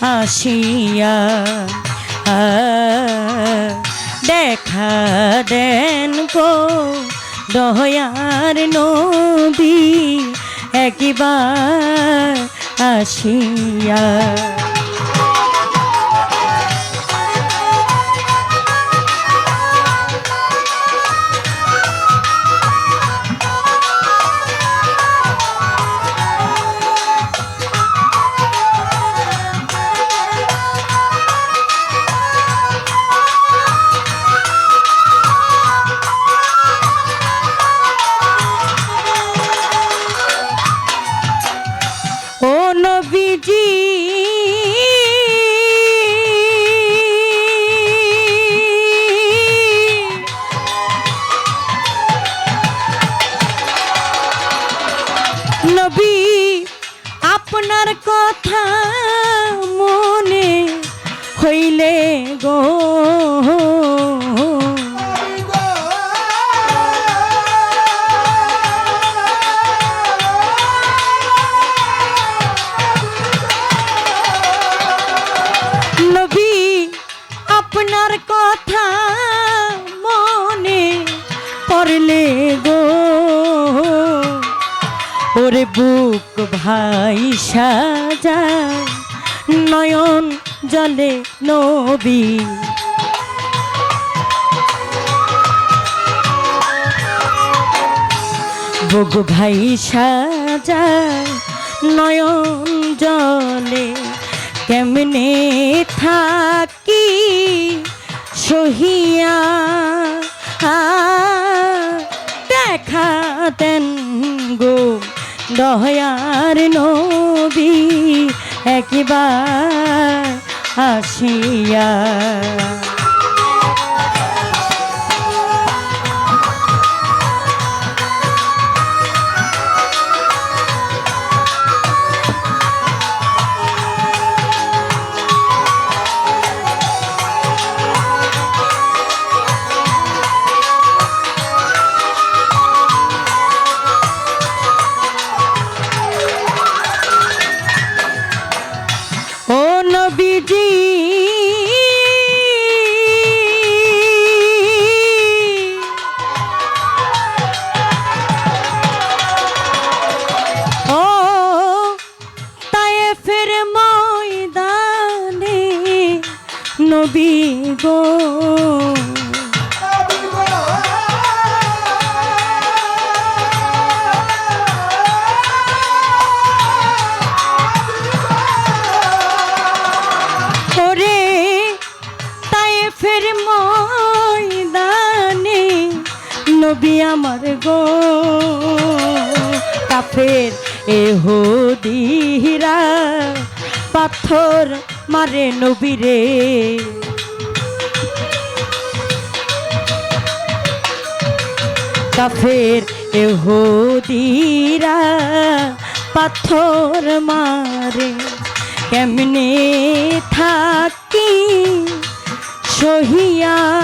আসিয়া দেখা দেন গো দয়ার নবী একবার আসিয়া। আপনার কথা মনে হইলে গো। আপনার কথা মনে পড়লে ওরে বুক ভাই সাজায় নয়ন জলে নবী। বুক ভাই সাজায় নয়ন জলে কেমনে থাকি সহিয়া? দেখা দেন গো। দয়ার নবী একবার আসিয়া নবীজি। ও তায়ে ফের ময়দানে নবী গো। আমার গো, কাফের এ দিরা পাথর মারে নবীরে। কাফের এ দিরা পাথর মারে কেমনে থাকি? সহিয়া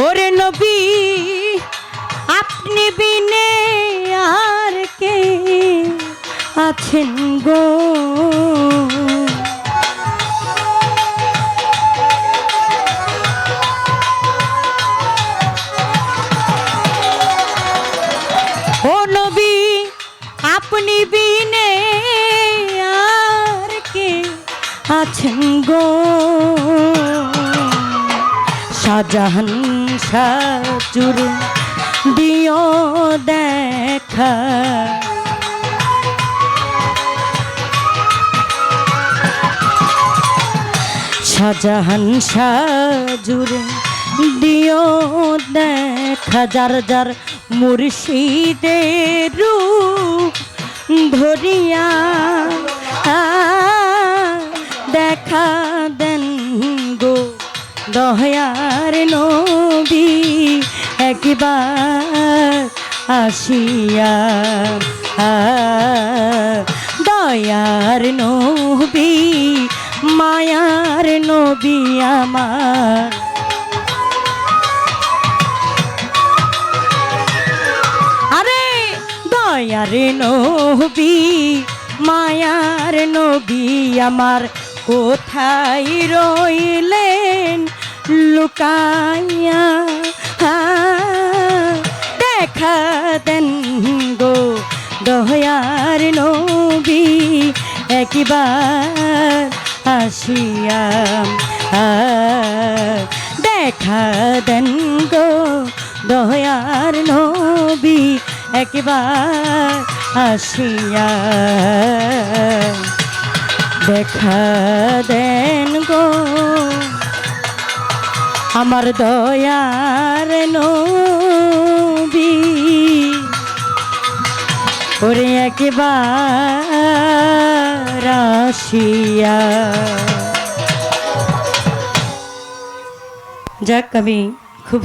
ওরে নবী, আপনি বিনে আর কে আছেন গো? ও নবী, আপনি বিনে আর কে আছেন গো? শাহজাহান সংসার জুড়ে দিও দেখা। শাহজাহান জুড়ে দিও দেখা। যার যার মুর্শিদের রূপ ধরিয়া দেখা। দয়ার নবী একবার আসিয়া, দয়ার নবী, মায়ার নবী আমার। আরে, দয়ার নবী, মায়ার নবী আমার, কোথায় রইলেন? লুকাইয়া দেখা দেন গো দয়ার নবী। একবার আসিয়া দেখা দেন গো দয়ার নবী। একবার আসিয়া, দেখা দেন গো আমার দয়ার নবী। ওরে একবার আসিয়া। যাক আমি খুব